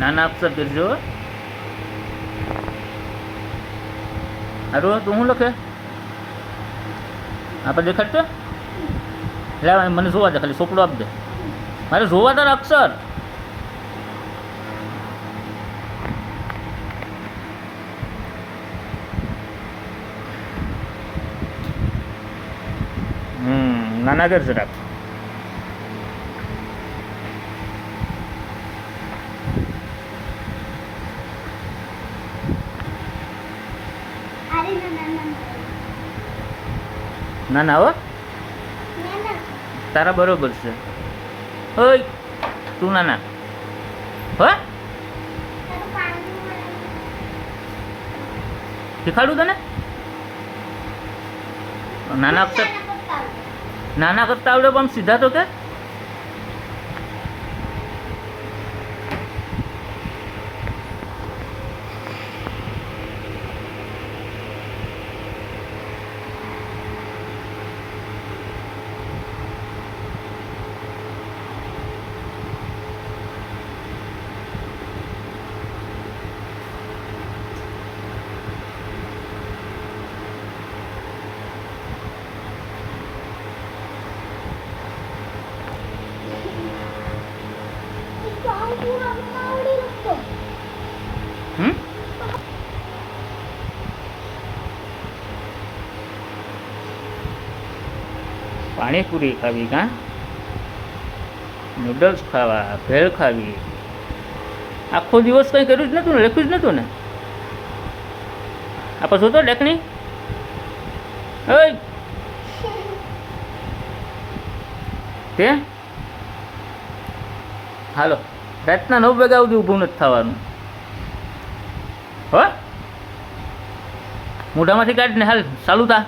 નાના અક્ષર કરજો હારું, તું શું લખે? આપણે દેખાડશે? લે મને જોવા દે, ખાલી ચોપડો આપજે. મારે જોવા તારા અક્ષર. નાના ઘર જરાક અરે ના ના ના હો. ના હો તારા બરોબર છે. ઓય તું નાના. હો? તારું પાણી શીખાડું તને? નાના અક્ષર નાના કરતા આવડે પણ સીધા તો કે? હમ? પાણીપુરી ખાવી કાં? નૂડલ્સ ખાવા, ભેળ ખાવી. આખો દિવસ કંઈ કર્યું જ નહોતું ને, લખ્યું જ નહોતું ને? આપણે જોતો ડેકણી ઓય! તે? હાલો. રાતના નવ વાગ્યા સુધી ઊભું નથી થવાનું. હો? મોઢામાંથી કાઢને હાલ ચાલુ થા.